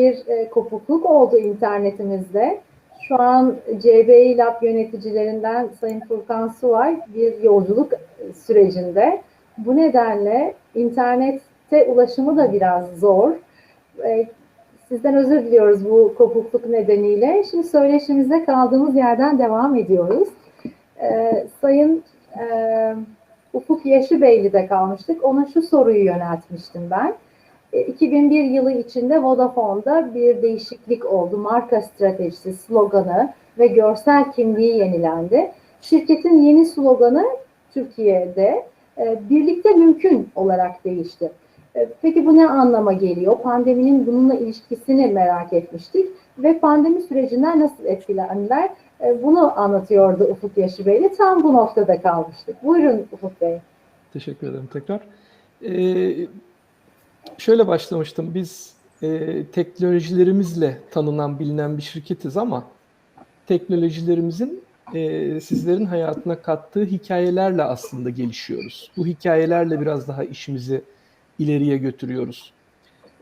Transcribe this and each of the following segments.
bir e, kopukluk oldu internetimizde. Şu an CBİ Lab yöneticilerinden Sayın Furkan Suvay bir yolculuk sürecinde. Bu nedenle internette ulaşımı da biraz zor. E, Sizden özür diliyoruz bu kopukluk nedeniyle. Şimdi söyleşimize kaldığımız yerden devam ediyoruz. E, Sayın e, Ufuk Yaşıbeyli'de kalmıştık. Ona şu soruyu yöneltmiştim ben. E, 2001 yılı içinde Vodafone'da bir değişiklik oldu. Marka stratejisi, sloganı ve görsel kimliği yenilendi. Şirketin yeni sloganı Türkiye'de e, birlikte mümkün olarak değişti. E, Peki bu ne anlama geliyor? Pandeminin bununla ilişkisini merak etmiştik ve pandemi sürecinden nasıl etkilendiler? E, Bunu anlatıyordu Ufuk Yaşı Bey'le. Tam bu noktada kalmıştık. Buyurun Ufuk Bey. Teşekkür ederim tekrar. Ee, şöyle başlamıştım. Biz e, teknolojilerimizle tanınan, bilinen bir şirketiz ama teknolojilerimizin e, sizlerin hayatına kattığı hikayelerle aslında gelişiyoruz. Bu hikayelerle biraz daha işimizi ileriye götürüyoruz.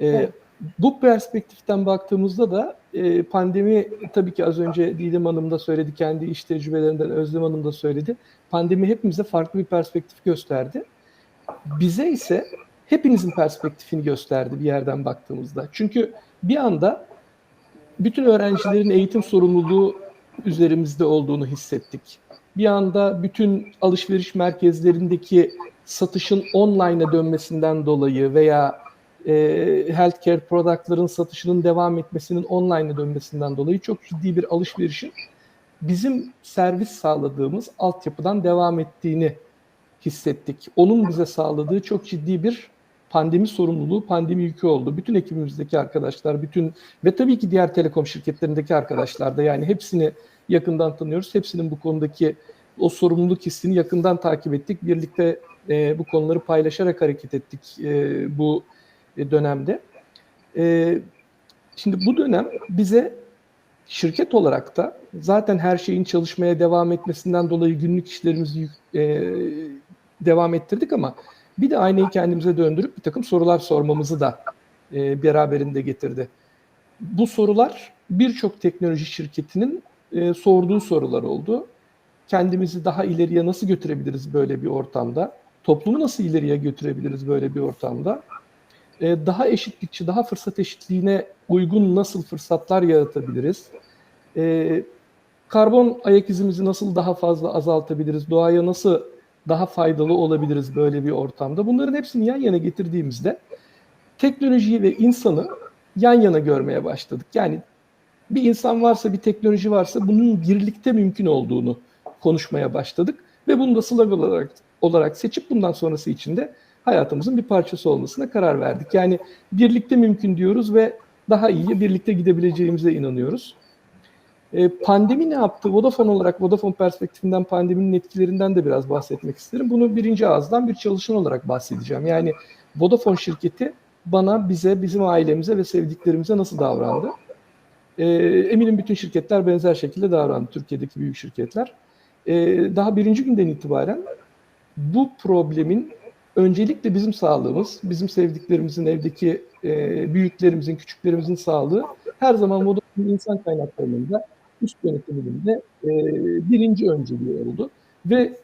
E, Evet. Bu perspektiften baktığımızda da e, pandemi tabii ki az önce Didem Hanım da söyledi, kendi iş tecrübelerinden Özlem Hanım da söyledi. Pandemi hepimize farklı bir perspektif gösterdi. Bize ise hepinizin perspektifini gösterdi bir yerden baktığımızda. Çünkü bir anda bütün öğrencilerin eğitim sorumluluğu üzerimizde olduğunu hissettik. Bir anda bütün alışveriş merkezlerindeki satışın online'a dönmesinden dolayı veya e, healthcare product'ların satışının devam etmesinin online'a dönmesinden dolayı çok ciddi bir alışverişin bizim servis sağladığımız altyapıdan devam ettiğini hissettik. Onun bize sağladığı çok ciddi bir pandemi sorumluluğu, pandemi yükü oldu. Bütün ekibimizdeki arkadaşlar, bütün ve tabii ki diğer telekom şirketlerindeki arkadaşlar da yani hepsini yakından tanıyoruz. Hepsinin bu konudaki o sorumluluk hissini yakından takip ettik. Birlikte e, bu konuları paylaşarak hareket ettik e, bu e, dönemde. E, şimdi bu dönem bize şirket olarak da zaten her şeyin çalışmaya devam etmesinden dolayı günlük işlerimizi e, devam ettirdik ama bir de aynayı kendimize döndürüp bir takım sorular sormamızı da e, beraberinde getirdi. Bu sorular birçok teknoloji şirketinin e, sorduğu sorular oldu. Kendimizi daha ileriye nasıl götürebiliriz böyle bir ortamda? Toplumu nasıl ileriye götürebiliriz böyle bir ortamda? E, daha eşitlikçi, daha fırsat eşitliğine uygun nasıl fırsatlar yaratabiliriz? E, karbon ayak izimizi nasıl daha fazla azaltabiliriz? Doğaya nasıl daha faydalı olabiliriz böyle bir ortamda? Bunların hepsini yan yana getirdiğimizde teknolojiyi ve insanı yan yana görmeye başladık. Yani bir insan varsa, bir teknoloji varsa bunun birlikte mümkün olduğunu konuşmaya başladık ve bunu da slogan olarak, olarak seçip bundan sonrası için de hayatımızın bir parçası olmasına karar verdik. Yani birlikte mümkün diyoruz ve daha iyi birlikte gidebileceğimize inanıyoruz. E, pandemi ne yaptı? Vodafone olarak, Vodafone perspektifinden pandeminin etkilerinden de biraz bahsetmek isterim. Bunu birinci ağızdan bir çalışan olarak bahsedeceğim. Yani Vodafone şirketi bana, bize, bizim ailemize ve sevdiklerimize nasıl davrandı? E, eminim bütün şirketler benzer şekilde davrandı, Türkiye'deki büyük şirketler. E, daha birinci günden itibaren bu problemin öncelikle bizim sağlığımız, bizim sevdiklerimizin, evdeki e, büyüklerimizin, küçüklerimizin sağlığı her zaman Vodafone insan kaynaklarında üst yönetiminde e, birinci önceliği oldu. Ve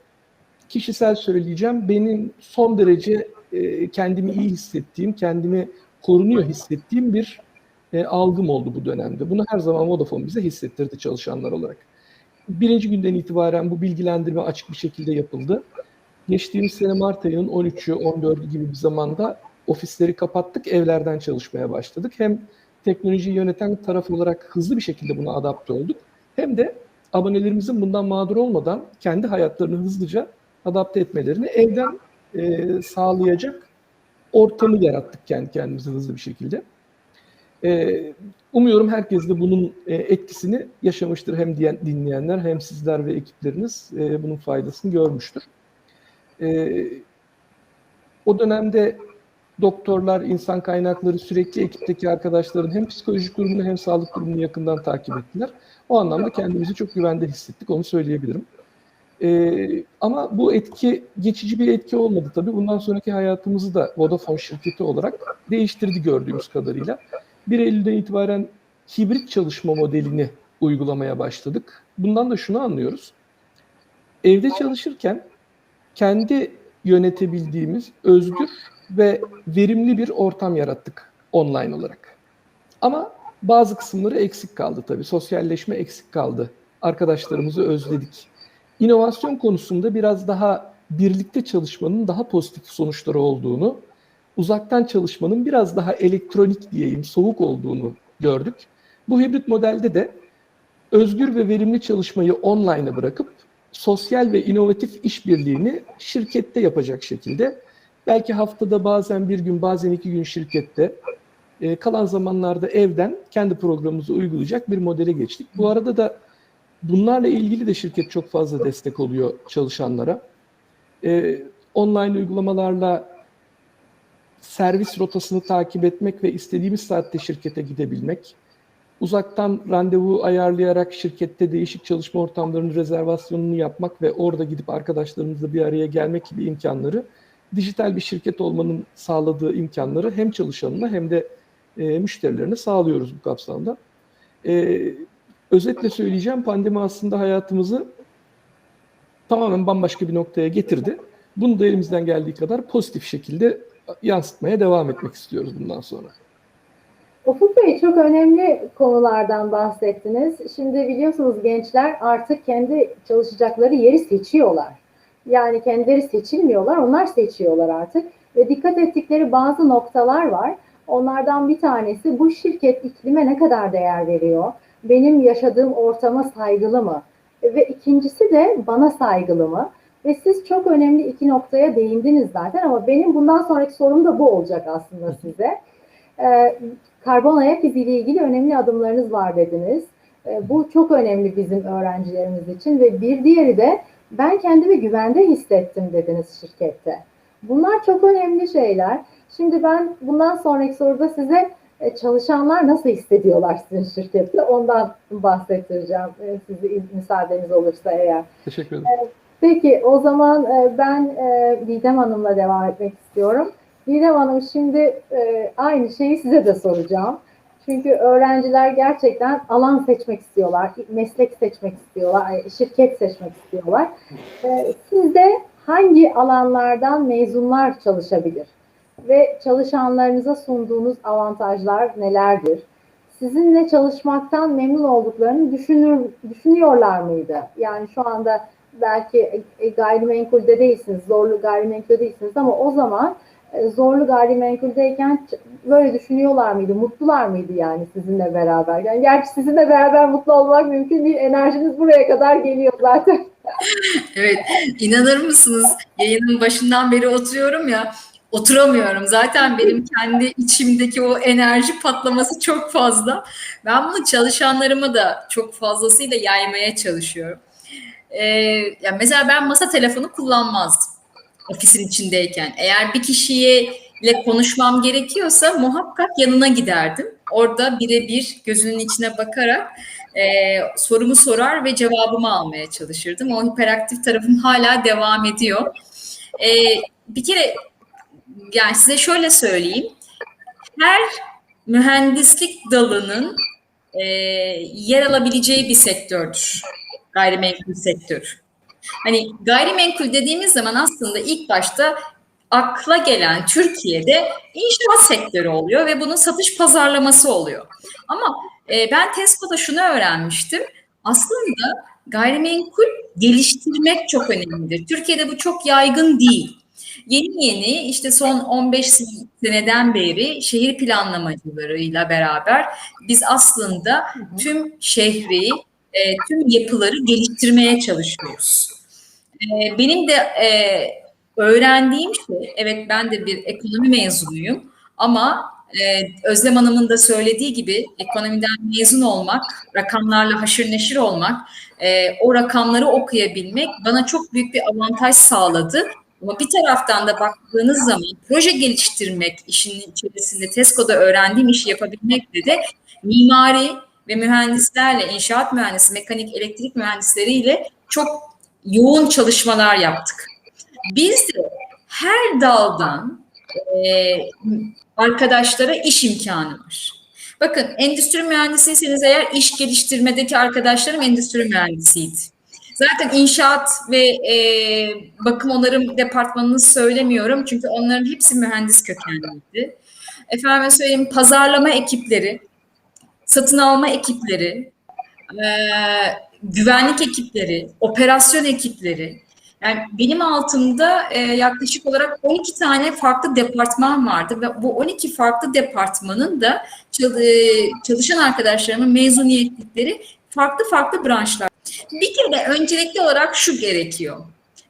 kişisel söyleyeceğim, benim son derece e, kendimi iyi hissettiğim, kendimi korunuyor hissettiğim bir e, algım oldu bu dönemde. Bunu her zaman Vodafone bize hissettirdi çalışanlar olarak. Birinci günden itibaren bu bilgilendirme açık bir şekilde yapıldı. Geçtiğimiz sene Mart ayının 13'ü, 14'ü gibi bir zamanda ofisleri kapattık, evlerden çalışmaya başladık. Hem teknolojiyi yöneten taraf olarak hızlı bir şekilde buna adapte olduk. Hem de abonelerimizin bundan mağdur olmadan kendi hayatlarını hızlıca adapte etmelerini evden e, sağlayacak ortamı yarattık kendi kendimize hızlı bir şekilde. E, umuyorum herkes de bunun e, etkisini yaşamıştır. Hem diyen, dinleyenler hem sizler ve ekipleriniz e, bunun faydasını görmüştür. E, o dönemde doktorlar, insan kaynakları sürekli ekipteki arkadaşların hem psikolojik durumunu hem sağlık durumunu yakından takip ettiler. O anlamda kendimizi çok güvende hissettik, onu söyleyebilirim. Ee, ama bu etki geçici bir etki olmadı tabii. Bundan sonraki hayatımızı da Vodafone şirketi olarak değiştirdi gördüğümüz kadarıyla. 1 Eylül'den itibaren hibrit çalışma modelini uygulamaya başladık. Bundan da şunu anlıyoruz. Evde çalışırken kendi yönetebildiğimiz özgür ve verimli bir ortam yarattık online olarak. Ama bazı kısımları eksik kaldı tabii. Sosyalleşme eksik kaldı. Arkadaşlarımızı özledik. İnovasyon konusunda biraz daha birlikte çalışmanın daha pozitif sonuçları olduğunu, uzaktan çalışmanın biraz daha elektronik diyeyim, soğuk olduğunu gördük. Bu hibrit modelde de özgür ve verimli çalışmayı online'a bırakıp sosyal ve inovatif işbirliğini şirkette yapacak şekilde belki haftada bazen bir gün bazen iki gün şirkette e, kalan zamanlarda evden kendi programımızı uygulayacak bir modele geçtik. Bu arada da bunlarla ilgili de şirket çok fazla destek oluyor çalışanlara. E, online uygulamalarla servis rotasını takip etmek ve istediğimiz saatte şirkete gidebilmek, uzaktan randevu ayarlayarak şirkette değişik çalışma ortamlarının rezervasyonunu yapmak ve orada gidip arkadaşlarımızla bir araya gelmek gibi imkanları dijital bir şirket olmanın sağladığı imkanları hem çalışanına hem de e, müşterilerine sağlıyoruz bu kapsamda. E, özetle söyleyeceğim pandemi aslında hayatımızı tamamen bambaşka bir noktaya getirdi. Bunu da elimizden geldiği kadar pozitif şekilde yansıtmaya devam etmek istiyoruz bundan sonra. Ufuk Bey çok önemli konulardan bahsettiniz. Şimdi biliyorsunuz gençler artık kendi çalışacakları yeri seçiyorlar. Yani kendileri seçilmiyorlar, onlar seçiyorlar artık. Ve dikkat ettikleri bazı noktalar var. Onlardan bir tanesi bu şirket iklime ne kadar değer veriyor? Benim yaşadığım ortama saygılı mı? Ve ikincisi de bana saygılı mı? Ve siz çok önemli iki noktaya değindiniz zaten ama benim bundan sonraki sorum da bu olacak aslında size. Ee, karbon ayak izi ile ilgili önemli adımlarınız var dediniz. Ee, bu çok önemli bizim öğrencilerimiz için ve bir diğeri de ben kendimi güvende hissettim dediniz şirkette. Bunlar çok önemli şeyler. Şimdi ben bundan sonraki soruda size e, çalışanlar nasıl hissediyorlar sizin şirkette ondan bahsettireceğim e, sizi müsaadeniz olursa eğer. Teşekkür ederim. Peki o zaman e, ben Didem Hanım'la devam etmek istiyorum. Didem Hanım şimdi aynı şeyi size de soracağım. Çünkü öğrenciler gerçekten alan seçmek istiyorlar, meslek seçmek istiyorlar, şirket seçmek istiyorlar. E, Sizde hangi alanlardan mezunlar çalışabilir? Ve çalışanlarınıza sunduğunuz avantajlar nelerdir? Sizinle çalışmaktan memnun olduklarını düşünür, düşünüyorlar mıydı? Yani şu anda belki gayrimenkulde değilsiniz, zorlu gayrimenkulde değilsiniz ama o zaman zorlu gayrimenkuldeyken böyle düşünüyorlar mıydı? Mutlular mıydı yani sizinle beraber? Yani gerçi sizinle beraber mutlu olmak mümkün değil. Enerjiniz buraya kadar geliyor zaten. Evet, inanır mısınız? Yayının başından beri oturuyorum ya, oturamıyorum. Zaten benim kendi içimdeki o enerji patlaması çok fazla. Ben bunu çalışanlarıma da çok fazlasıyla yaymaya çalışıyorum. Ee, ya mesela ben masa telefonu kullanmazdım ofisin içindeyken. Eğer bir kişiyle konuşmam gerekiyorsa muhakkak yanına giderdim. Orada birebir gözünün içine bakarak e, sorumu sorar ve cevabımı almaya çalışırdım. O hiperaktif tarafım hala devam ediyor. E, bir kere yani size şöyle söyleyeyim. Her mühendislik dalının e, yer alabileceği bir sektördür. Gayrimenkul sektörü. Hani gayrimenkul dediğimiz zaman aslında ilk başta akla gelen Türkiye'de inşaat sektörü oluyor ve bunun satış pazarlaması oluyor. Ama e, ben Tesco'da şunu öğrenmiştim. Aslında gayrimenkul geliştirmek çok önemlidir. Türkiye'de bu çok yaygın değil. Yeni yeni işte son 15 seneden beri şehir planlamacılarıyla beraber biz aslında tüm şehri, e, tüm yapıları geliştirmeye çalışıyoruz. E, benim de e, öğrendiğim şey, evet ben de bir ekonomi mezunuyum ama e, Özlem Hanım'ın da söylediği gibi ekonomiden mezun olmak, rakamlarla haşır neşir olmak, e, o rakamları okuyabilmek bana çok büyük bir avantaj sağladı. Ama bir taraftan da baktığınız zaman proje geliştirmek işin içerisinde Tesco'da öğrendiğim işi yapabilmekle de mimari ve mühendislerle, inşaat mühendisi, mekanik, elektrik mühendisleriyle çok yoğun çalışmalar yaptık. Biz de her daldan e, arkadaşlara iş imkanı var. Bakın endüstri mühendisiyseniz eğer iş geliştirmedeki arkadaşlarım endüstri mühendisiydi. Zaten inşaat ve e, bakım onarım departmanını söylemiyorum çünkü onların hepsi mühendis kökenliydi. Efendim söyleyeyim pazarlama ekipleri, satın alma ekipleri, e, güvenlik ekipleri, operasyon ekipleri. Yani benim altımda e, yaklaşık olarak 12 tane farklı departman vardı ve bu 12 farklı departmanın da e, çalışan arkadaşlarımın mezuniyetlikleri farklı farklı branşlar. Bir kere öncelikli olarak şu gerekiyor.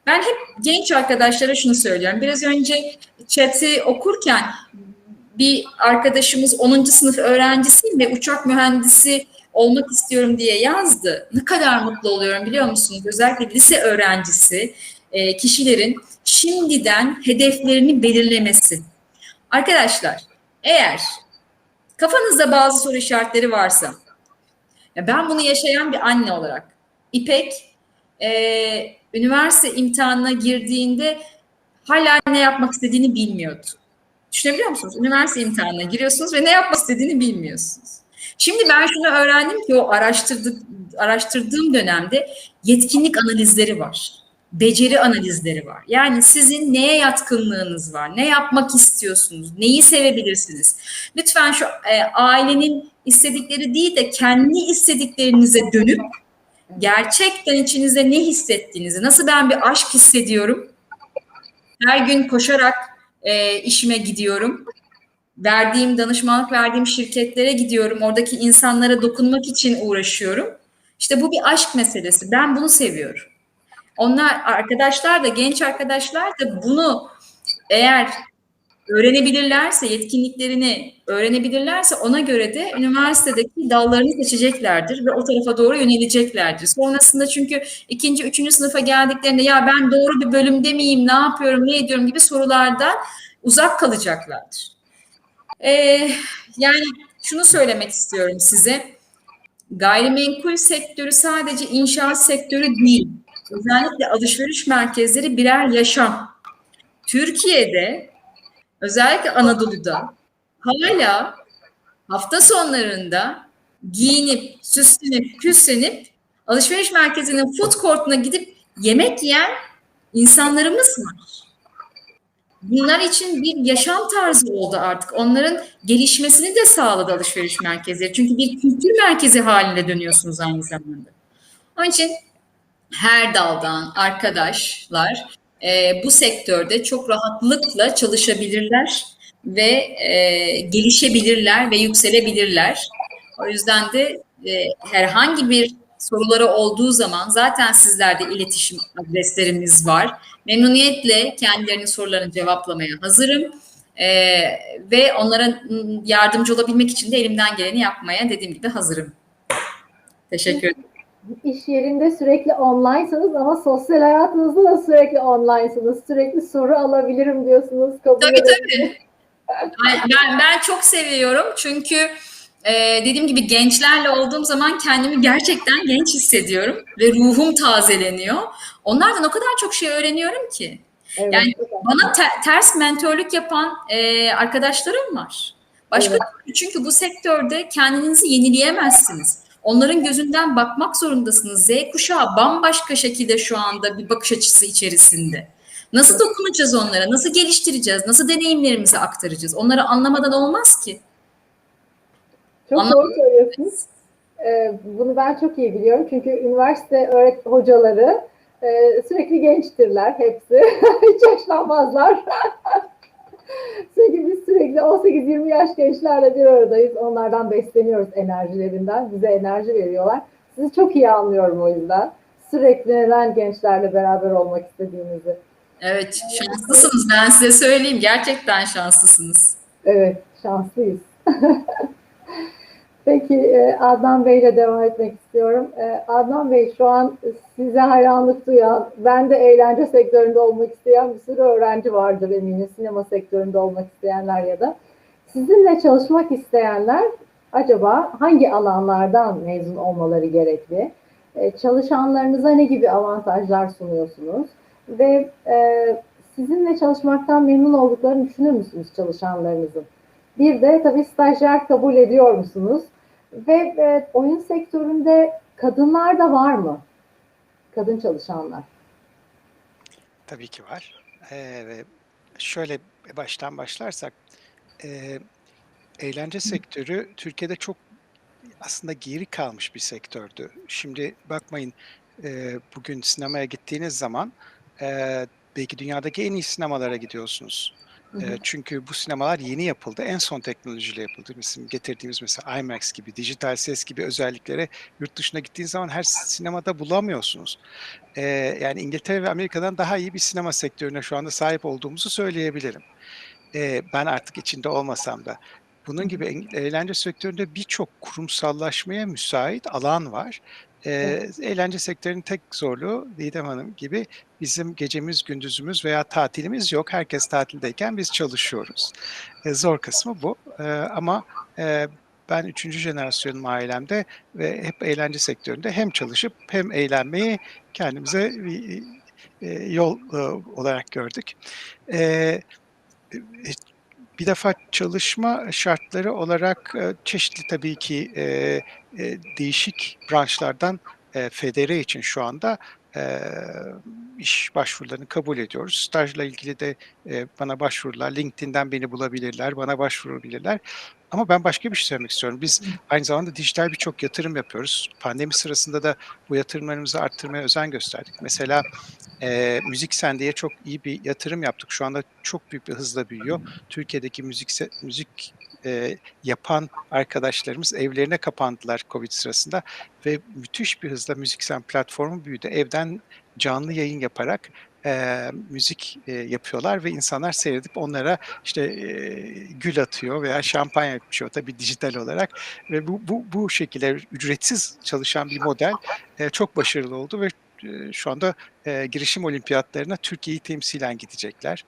Ben hep genç arkadaşlara şunu söylüyorum. Biraz önce chat'i okurken bir arkadaşımız 10. sınıf öğrencisiyim ve uçak mühendisi olmak istiyorum diye yazdı. Ne kadar mutlu oluyorum biliyor musunuz? Özellikle lise öğrencisi e, kişilerin şimdiden hedeflerini belirlemesi. Arkadaşlar eğer kafanızda bazı soru işaretleri varsa ya ben bunu yaşayan bir anne olarak İpek e, üniversite imtihanına girdiğinde hala ne yapmak istediğini bilmiyordu. Düşünebiliyor musunuz? Üniversite imtihanına giriyorsunuz ve ne yapmak istediğini bilmiyorsunuz. Şimdi ben şunu öğrendim ki o araştırdık, araştırdığım dönemde yetkinlik analizleri var. Beceri analizleri var. Yani sizin neye yatkınlığınız var? Ne yapmak istiyorsunuz? Neyi sevebilirsiniz? Lütfen şu e, ailenin istedikleri değil de kendi istediklerinize dönüp gerçekten içinizde ne hissettiğinizi, nasıl ben bir aşk hissediyorum? Her gün koşarak e, işime gidiyorum verdiğim danışmanlık verdiğim şirketlere gidiyorum. Oradaki insanlara dokunmak için uğraşıyorum. İşte bu bir aşk meselesi. Ben bunu seviyorum. Onlar arkadaşlar da genç arkadaşlar da bunu eğer öğrenebilirlerse, yetkinliklerini öğrenebilirlerse ona göre de üniversitedeki dallarını seçeceklerdir ve o tarafa doğru yöneleceklerdir. Sonrasında çünkü ikinci, üçüncü sınıfa geldiklerinde ya ben doğru bir bölümde miyim, ne yapıyorum, ne ediyorum gibi sorulardan uzak kalacaklardır. Ee, yani şunu söylemek istiyorum size. Gayrimenkul sektörü sadece inşaat sektörü değil. Özellikle alışveriş merkezleri birer yaşam. Türkiye'de özellikle Anadolu'da hala hafta sonlarında giyinip, süslenip, püslenip alışveriş merkezinin food court'una gidip yemek yiyen insanlarımız var. Bunlar için bir yaşam tarzı oldu artık. Onların gelişmesini de sağladı alışveriş merkezleri. Çünkü bir kültür merkezi haline dönüyorsunuz aynı zamanda. Onun için her daldan arkadaşlar e, bu sektörde çok rahatlıkla çalışabilirler ve e, gelişebilirler ve yükselebilirler. O yüzden de e, herhangi bir soruları olduğu zaman zaten sizlerde iletişim adreslerimiz var. Memnuniyetle kendilerinin sorularını cevaplamaya hazırım. Ee, ve onlara yardımcı olabilmek için de elimden geleni yapmaya dediğim gibi hazırım. Teşekkür ederim. İş yerinde sürekli online'sınız ama sosyal hayatınızda da sürekli online'sınız. Sürekli soru alabilirim diyorsunuz. Kabul Tabii tabii. Ben, ben çok seviyorum çünkü e, dediğim gibi gençlerle olduğum zaman kendimi gerçekten genç hissediyorum ve ruhum tazeleniyor. Onlardan o kadar çok şey öğreniyorum ki. Evet, Yani. Bana te- ters mentörlük yapan e, arkadaşlarım var. Başka Evet. çünkü bu sektörde kendinizi yenileyemezsiniz. Onların gözünden bakmak zorundasınız. Z kuşağı bambaşka şekilde şu anda bir bakış açısı içerisinde. Nasıl dokunacağız onlara? Nasıl geliştireceğiz? Nasıl deneyimlerimizi aktaracağız? Onları anlamadan olmaz ki. Çok Anladım. doğru söylüyorsunuz. Ee, bunu ben çok iyi biliyorum. Çünkü üniversite öğret hocaları e, sürekli gençtirler hepsi. Hiç yaşlanmazlar. Sürekli biz sürekli 18-20 yaş gençlerle bir aradayız. Onlardan besleniyoruz enerjilerinden. Bize enerji veriyorlar. Sizi çok iyi anlıyorum o yüzden. Sürekli neden gençlerle beraber olmak istediğinizi. Evet, şanslısınız. Ben size söyleyeyim. Gerçekten şanslısınız. Evet, şanslıyız. Peki e, Adnan Bey ile devam etmek istiyorum. E, Adnan Bey şu an size hayranlık duyan, ben de eğlence sektöründe olmak isteyen bir sürü öğrenci vardır eminim. Sinema sektöründe olmak isteyenler ya da. Sizinle çalışmak isteyenler acaba hangi alanlardan mezun olmaları gerekli? E, çalışanlarınıza ne gibi avantajlar sunuyorsunuz? Ve sizinle çalışmaktan memnun olduklarını düşünür müsünüz çalışanlarınızın? Bir de tabii stajyer kabul ediyor musunuz? Ve e, oyun sektöründe kadınlar da var mı? Kadın çalışanlar. Tabii ki var. Ee, şöyle baştan başlarsak, e, eğlence sektörü Türkiye'de çok aslında geri kalmış bir sektördü. Şimdi bakmayın, e, bugün sinemaya gittiğiniz zaman e, belki dünyadaki en iyi sinemalara gidiyorsunuz. Hı hı. E, çünkü bu sinemalar yeni yapıldı. En son teknolojiyle yapıldı. Bizim getirdiğimiz mesela IMAX gibi, dijital ses gibi özelliklere yurt dışına gittiğiniz zaman her sinemada bulamıyorsunuz. E, yani İngiltere ve Amerika'dan daha iyi bir sinema sektörüne şu anda sahip olduğumuzu söyleyebilirim. E, ben artık içinde olmasam da. Bunun gibi en- eğlence sektöründe birçok kurumsallaşmaya müsait alan var. E, eğlence sektörünün tek zorluğu Didem Hanım gibi bizim gecemiz, gündüzümüz veya tatilimiz yok. Herkes tatildeyken biz çalışıyoruz. E, zor kısmı bu. E, ama e, ben üçüncü jenerasyonum ailemde ve hep eğlence sektöründe hem çalışıp hem eğlenmeyi kendimize bir e, yol e, olarak gördük. Bir defa çalışma şartları olarak e, çeşitli tabii ki e, e, değişik branşlardan federe için şu anda e, iş başvurularını kabul ediyoruz. Stajla ilgili de e, bana başvurular, LinkedIn'den beni bulabilirler, bana başvurabilirler. Ama ben başka bir şey söylemek istiyorum. Biz aynı zamanda dijital birçok yatırım yapıyoruz. Pandemi sırasında da bu yatırımlarımızı arttırmaya özen gösterdik. Mesela e, Müzik Sendi'ye çok iyi bir yatırım yaptık. Şu anda çok büyük bir hızla büyüyor. Türkiye'deki müzik müzik e, yapan arkadaşlarımız evlerine kapandılar Covid sırasında ve müthiş bir hızla Müziksen platformu büyüdü. Evden canlı yayın yaparak e, müzik e, yapıyorlar ve insanlar seyredip onlara işte e, gül atıyor veya şampanya içiyor tabii dijital olarak ve bu bu bu şekilde ücretsiz çalışan bir model e, çok başarılı oldu ve e, şu anda e, girişim olimpiyatlarına Türkiye'yi temsilen gidecekler.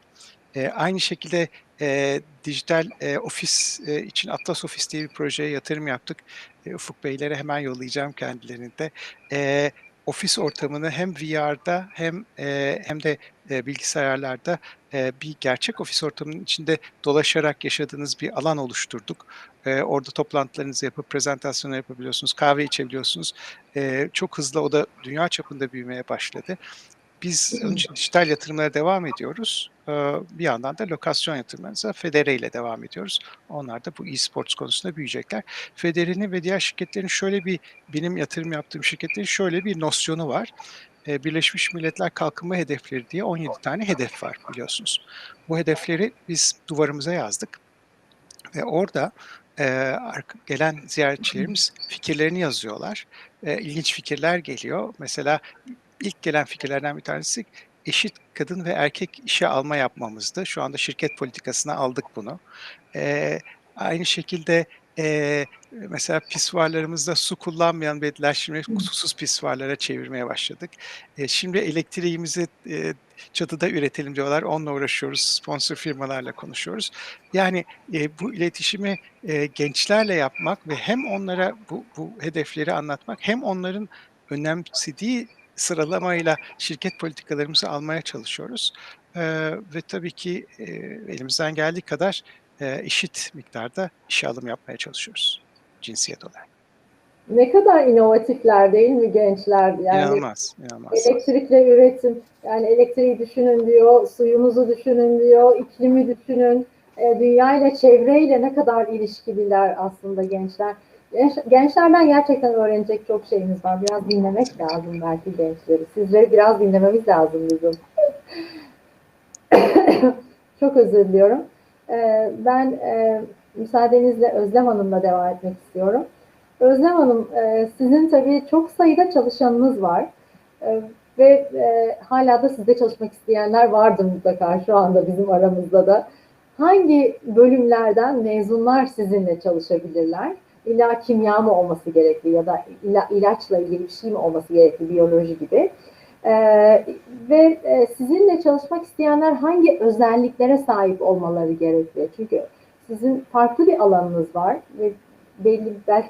E, aynı şekilde e, dijital e, ofis e, için Atlas Ofis diye bir projeye yatırım yaptık. E, Ufuk Beylere hemen yollayacağım kendilerini de. E, ofis ortamını hem VR'da hem e, hem de e, bilgisayarlarda e, bir gerçek ofis ortamının içinde dolaşarak yaşadığınız bir alan oluşturduk. E, orada toplantılarınızı yapıp prezentasyonu yapabiliyorsunuz, kahve içebiliyorsunuz. E, çok hızlı o da dünya çapında büyümeye başladı. Biz onun için dijital yatırımlara devam ediyoruz. Ee, Bir yandan da lokasyon yatırımlarımıza Federe ile devam ediyoruz. Onlar da bu e-sports konusunda büyüyecekler. Federe'nin ve diğer şirketlerin şöyle bir, benim yatırım yaptığım şirketlerin şöyle bir nosyonu var. Ee, Birleşmiş Milletler Kalkınma Hedefleri diye 17 tane hedef var biliyorsunuz. Bu hedefleri biz duvarımıza yazdık. Ve orada e, gelen ziyaretçilerimiz fikirlerini yazıyorlar. E, ilginç fikirler geliyor. Mesela ilk gelen fikirlerden bir tanesi eşit kadın ve erkek işe alma yapmamızdı. Şu anda şirket politikasına aldık bunu. E, aynı şekilde e, mesela pisuarlarımızda su kullanmayan bediler şimdi susuz pisuarlara çevirmeye başladık. E, şimdi elektriğimizi e, çatıda üretelim diyorlar. Onunla uğraşıyoruz. Sponsor firmalarla konuşuyoruz. Yani e, bu iletişimi e, gençlerle yapmak ve hem onlara bu, bu hedefleri anlatmak hem onların önemsediği sıralamayla şirket politikalarımızı almaya çalışıyoruz. E, ve tabii ki e, elimizden geldiği kadar e, eşit miktarda işe alım yapmaya çalışıyoruz cinsiyet olarak. Ne kadar inovatifler değil mi gençler? Yani İnanılmaz, inanılmaz. elektrikle üretim, yani elektriği düşünün diyor, suyumuzu düşünün diyor, iklimi düşünün. E, dünyayla, çevreyle ne kadar ilişkililer aslında gençler. Genç- Gençlerden gerçekten öğrenecek çok şeyimiz var. Biraz dinlemek lazım belki gençleri. Sizleri biraz dinlememiz lazım bizim. çok özür diliyorum. E, ben e, müsaadenizle Özlem Hanım'la devam etmek istiyorum. Özlem Hanım, e, sizin tabii çok sayıda çalışanınız var E, ve hala da sizde çalışmak isteyenler vardır mutlaka şu anda bizim aramızda da. Hangi bölümlerden mezunlar sizinle çalışabilirler? İlla kimya mı olması gerekli ya da illa ilaçla ilgili bir şey mi olması gerekli, biyoloji gibi. E, ve e, sizinle çalışmak isteyenler hangi özelliklere sahip olmaları gerekli? Çünkü sizin farklı bir alanınız var ve belli belki